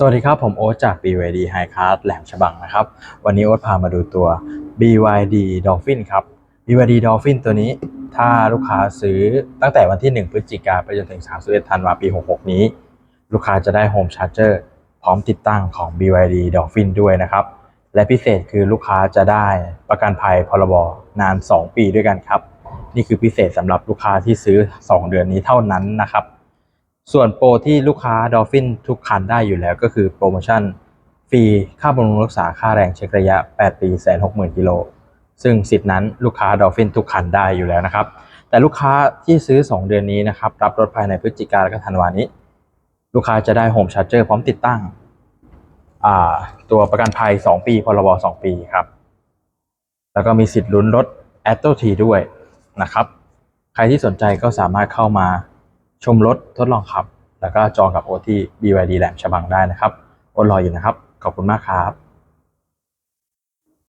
สวัสดีครับ ผมโอ๊ตจาก BYD High Class แหลมฉบังนะครับ วันนี้โอ๊ตพามาดูตัว BYD Dolphin ครับ BYD Dolphin ตัวนี้ถ้าลูกค้าซื้อตั้งแต่วันที่ 1 พฤศจิกาไปจนถึง 31 ธันวาปี 66 นี้ ลูกค้าจะได้ Home Charger พร้อมติดตั้งของ BYD Dolphin ด้วยนะครับ และพิเศษคือลูกค้าจะได้ประกันภัยพรบนาน 2 ปีด้วยกันครับ นี่คือพิเศษสำหรับลูกค้าที่ซื้อ 2 เดือนนี้เท่านั้นนะครับ ส่วนโปรที่ลูกค้า Dolphin ทุกคันได้อยู่แล้วก็คือโปรโมชั่นฟรีค่าบำรุงรักษาค่าแรงเช็คระยะ 8 ปีแสนหกหมื่นกิโลซึ่งสิทธินั้นลูกค้า Dolphin ทุกคันได้อยู่แล้วนะครับ แต่ลูกค้าที่ซื้อ 2 เดือนนี้นะครับ รับรถภายในพฤศจิกาและก็ธันวานี้ ลูกค้าจะได้ Home Charger พร้อมติดตั้ง ตัวประกันภัย 2 ปี พรบ 2 ปีครับ แล้วก็มีสิทธิ์ลุ้นรถ a t t o T ด้วยนะครับ ใครที่สนใจก็สามารถเข้ามา ชมรถทดลองขับ แล้วก็จองกับโอที่ BYD แหลมฉบังได้นะครับอดรออยู่นะครับ ขอบคุณมากครับ